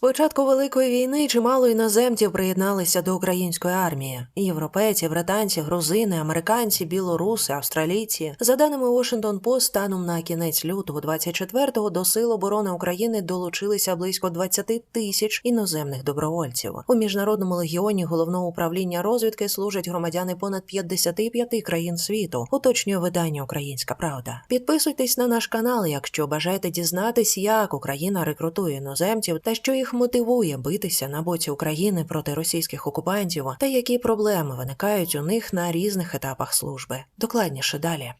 початку великої війни чимало іноземців приєдналися до української армії: європейці, британці, грузини, американці, білоруси, австралійці. За даними Washington Post, станом на кінець лютого 24-го до сил оборони України долучилися близько 20 тисяч іноземних добровольців. У міжнародному легіоні головного управління розвідки служать громадяни понад 55 країн світу. Уточнює видання Українська Правда. Підписуйтесь на наш канал, якщо бажаєте дізнатись, як Україна рекрутує іноземців та що їх мотивує битися на боці України проти російських окупантів, та які проблеми виникають у них на різних етапах служби. Докладніше далі.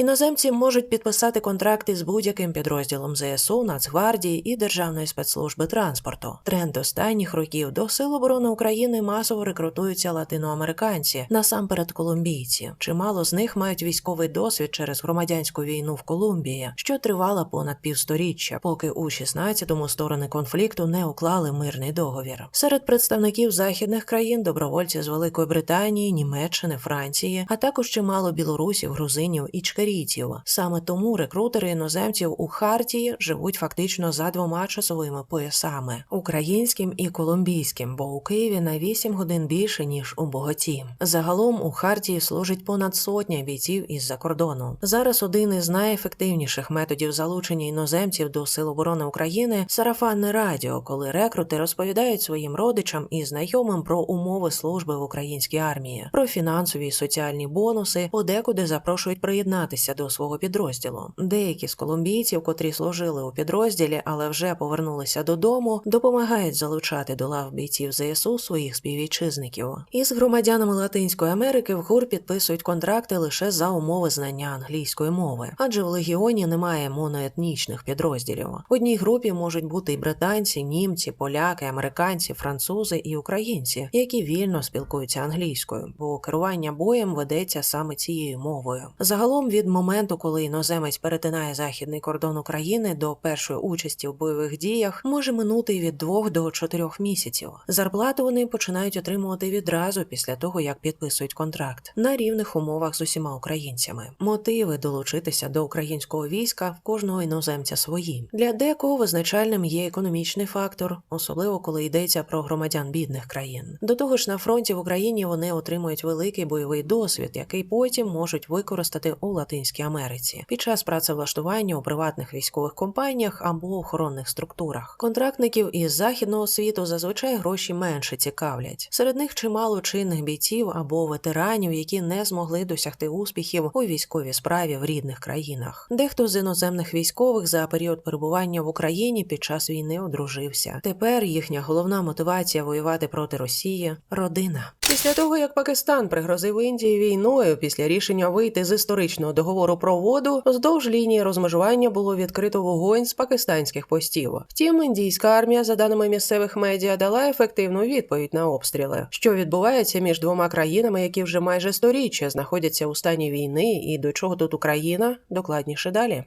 Іноземці можуть підписати контракти з будь-яким підрозділом ЗСУ, Нацгвардії і Державної спецслужби транспорту. Тренд останніх років до Сил оборони України масово рекрутуються латиноамериканці, насамперед колумбійці. Чимало з них мають військовий досвід через громадянську війну в Колумбії, що тривала понад півсторіччя, поки у 16-му сторони конфлікту не уклали мирний договір. Серед представників західних країн добровольці з Великої Британії, Німеччини, Франції, а також чимало білорусів, грузинів і чкарійців. Саме тому рекрутери іноземців у Хартії живуть фактично за двома часовими поясами українським і колумбійським, бо у Києві на 8 годин більше ніж у Боготі. Загалом у Хартії служить понад сотня бійців із-за кордону. Зараз один із найефективніших методів залучення іноземців до Сил оборони України сарафанне радіо, коли рекрути розповідають своїм родичам і знайомим про умови служби в українській армії, про фінансові і соціальні бонуси, подекуди запрошують приєднатися до свого підрозділу. Деякі з колумбійців, котрі служили у підрозділі, але вже повернулися додому, допомагають залучати до лав бійців ЗСУ своїх співвітчизників. Із громадянами Латинської Америки в ГУР підписують контракти лише за умови знання англійської мови, адже в легіоні немає моноетнічних підрозділів. В одній групі можуть бути і британці, німці, поляки, американці, французи і українці, які вільно спілкуються англійською, бо керування боєм ведеться саме цією мовою. Загалом від моменту, коли іноземець перетинає західний кордон України до першої участі в бойових діях, може минути від двох до чотирьох місяців. Зарплату вони починають отримувати відразу після того, як підписують контракт на рівних умовах з усіма українцями. Мотиви долучитися до українського війська в кожного іноземця свої. Для декого визначальним є економічний фактор, особливо коли йдеться про громадян бідних країн. До того ж, на фронті в Україні вони отримують великий бойовий досвід, який потім можуть використати у Латинській Америці під час працевлаштування у приватних військових компаніях або охоронних структурах. Контрактників із західного світу зазвичай гроші менше цікавлять. Серед них чимало чинних бійців або ветеранів, які не змогли досягти успіхів у військовій справі в рідних країнах. Дехто з іноземних військових за період перебування в Україні під час війни одружився. Тепер їхня головна мотивація воювати проти Росії родина. Після того, як Пакистан пригрозив Індії війною після рішення вийти з історичного договору про воду, вздовж лінії розмежування було відкрито вогонь з пакистанських постів. Втім, індійська армія, за даними місцевих медіа, дала ефективну відповідь на обстріли, що відбувається між двома країнами, які вже майже сторіччя знаходяться у стані війни, і до чого тут Україна докладніше далі.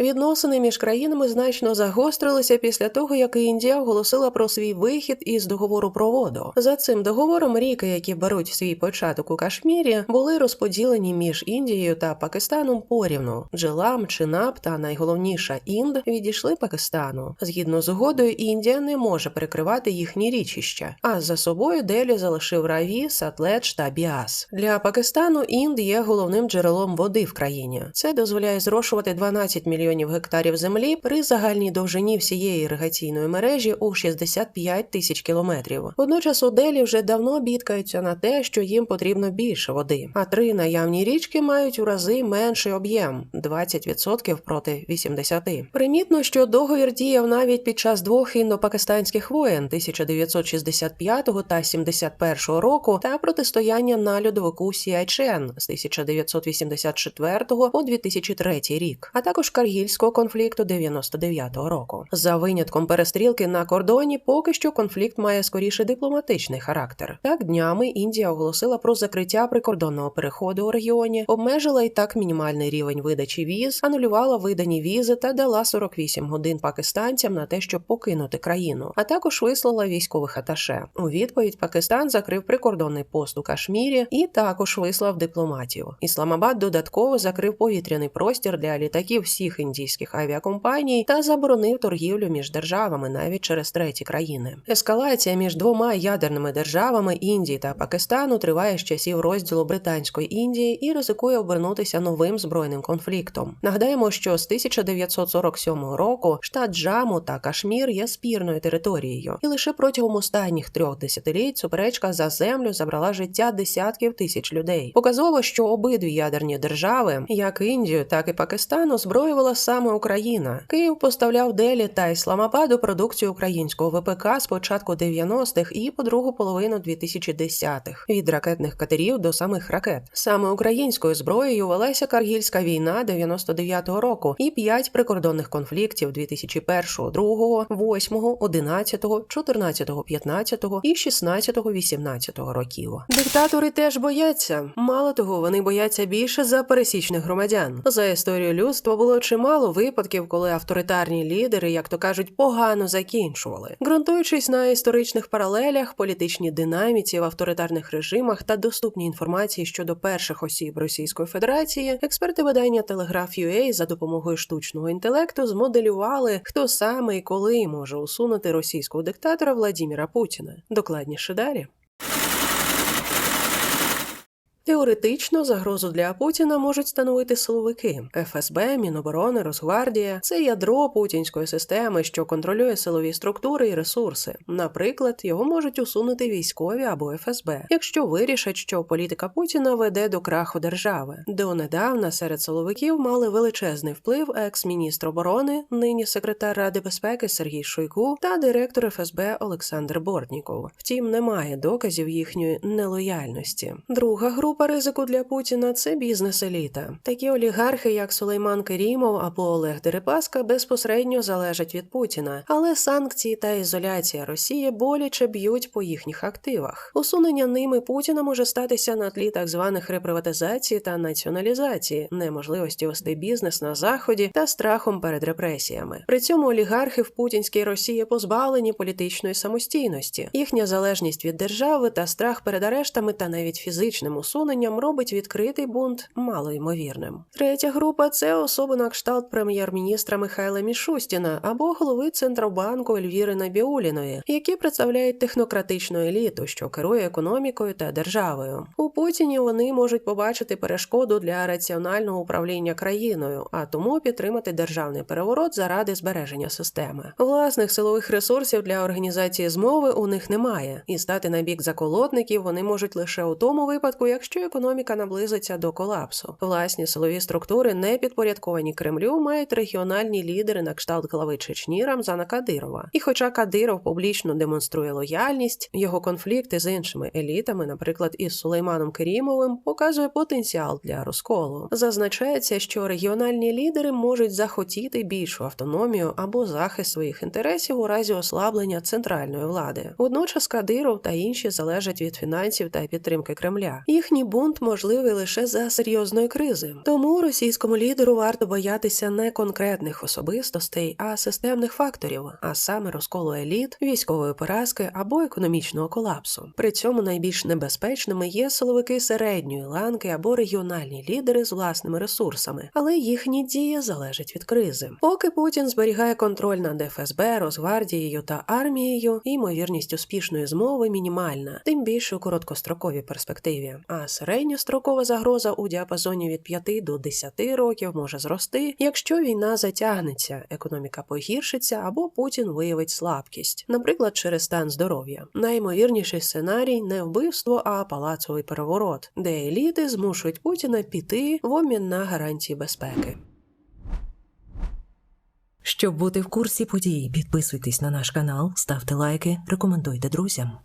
Відносини між країнами значно загострилися після того, як Індія оголосила про свій вихід із договору про воду. За цим договором ріки, які беруть свій початок у Кашмірі, були розподілені між Індією та Пакистаном порівну. Джилам, Чинаб та найголовніша Інд відійшли Пакистану. Згідно з угодою, Індія не може перекривати їхні річища. А за собою Делі залишив Раві, Сатледж та Біас. Для Пакистану Інд є головним джерелом води в країні. Це дозволяє зрошувати 12 мільйонів мільйонів гектарів землі при загальній довжині всієї іригаційної мережі у 65 тисяч кілометрів. Водночас у Делі вже давно бідкаються на те, що їм потрібно більше води. А три наявні річки мають у рази менший об'єм 20% проти 80%. Примітно, що договір діяв навіть під час двох індопакистанських воєн 1965 та 71 року та протистояння на льодовику Сіайчен з 1984 по 2003 рік, а також Каргі каргільського конфлікту 99-го року. За винятком перестрілки на кордоні, поки що конфлікт має скоріше дипломатичний характер. Так днями Індія оголосила про закриття прикордонного переходу у регіоні, обмежила і так мінімальний рівень видачі віз, анулювала видані візи та дала 48 годин пакистанцям на те, щоб покинути країну, а також вислала військових аташе. У відповідь Пакистан закрив прикордонний пост у Кашмірі і також вислав дипломатів. Ісламабад додатково закрив повітряний простір для літаків всіх індійських авіакомпаній та заборонив торгівлю між державами навіть через треті країни. Ескалація між двома ядерними державами Індії та Пакистану триває з часів розділу Британської Індії і ризикує обернутися новим збройним конфліктом. Нагадаємо, що з 1947 року штат Джаму та Кашмір є спірною територією, і лише протягом останніх трьох десятиліть суперечка за землю забрала життя десятків тисяч людей. Показово, що обидві ядерні держави, як Індію, так і Пакистан, озброювала саме Україна. Київ поставляв Делі та Ісламабаду продукцію українського ВПК з початку 90-х і по другу половину 2010-х. від ракетних катерів до самих ракет. Саме українською зброєю велася Каргільська війна 99-го року і п'ять прикордонних конфліктів 2001, 2, 8, 11, 14, 15 і 16, 18 років. Диктатори теж бояться. Мало того, вони бояться більше за пересічних громадян. За історію людства було чимало випадків, коли авторитарні лідери, як то кажуть, погано закінчували. Ґрунтуючись на історичних паралелях, політичній динаміці в авторитарних режимах та доступній інформації щодо перших осіб Російської Федерації, експерти видання Telegraph.ua за допомогою штучного інтелекту змоделювали, хто саме і коли може усунути російського диктатора Владіміра Путіна. Докладніше далі. Теоретично загрозу для Путіна можуть становити силовики ФСБ, Міноборони, Росгвардія. Це ядро путінської системи, що контролює силові структури і ресурси. Наприклад, його можуть усунути військові або ФСБ, якщо вирішать, що політика Путіна веде до краху держави. Донедавна серед силовиків мали величезний вплив екс-міністр оборони, нині секретар Ради безпеки Сергій Шойгу та директор ФСБ Олександр Бортніков. Втім, немає доказів їхньої нелояльності. Друга група група ризику для Путіна це бізнес-еліта. Такі олігархи, як Сулейман Керімов або Олег Дерипаска, безпосередньо залежать від Путіна, але санкції та ізоляція Росії боляче б'ють по їхніх активах. Усунення ними Путіна може статися на тлі так званих реприватизації та націоналізації, неможливості вести бізнес на заході та страхом перед репресіями. При цьому олігархи в путінській Росії позбавлені політичної самостійності, їхня залежність від держави та страх перед арештами та навіть фізичним усуненням усуненням робить відкритий бунт малоймовірним. Третя група це особи на кшталт прем'єр-міністра Михайла Мішустіна або голови Центробанку Ельвіри Набіуліної, які представляють технократичну еліту, що керує економікою та державою. У Путіні вони можуть побачити перешкоду для раціонального управління країною, а тому підтримати державний переворот заради збереження системи. Власних силових ресурсів для організації змови у них немає, і стати на бік заколотників вони можуть лише у тому випадку, якщо якщо економіка наблизиться до колапсу. Власні силові структури, не підпорядковані Кремлю, мають регіональні лідери на кшталт глави Чечні Рамзана Кадирова. І, хоча Кадиров публічно демонструє лояльність, його конфлікти з іншими елітами, наприклад, із Сулейманом Керімовим, показує потенціал для розколу. Зазначається, що регіональні лідери можуть захотіти більшу автономію або захист своїх інтересів у разі ослаблення центральної влади. Водночас Кадиров та інші залежать від фінансів та підтримки Кремля. Їхні їхній бунт можливий лише за серйозної кризи. Тому російському лідеру варто боятися не конкретних особистостей, а системних факторів, а саме розколу еліт, військової поразки або економічного колапсу. При цьому найбільш небезпечними є силовики середньої ланки або регіональні лідери з власними ресурсами, але їхні дії залежать від кризи. Поки Путін зберігає контроль над ФСБ, Росгвардією та армією, ймовірність успішної змови мінімальна, тим більше у короткостроковій перспективі. А середньострокова загроза у діапазоні від 5 до 10 років може зрости, якщо війна затягнеться, економіка погіршиться або Путін виявить слабкість, наприклад, через стан здоров'я. Найімовірніший сценарій не вбивство, а палацовий переворот, де еліти змушують Путіна піти в обмін на гарантії безпеки. Щоб бути в курсі подій, підписуйтесь на наш канал, ставте лайки, рекомендуйте друзям.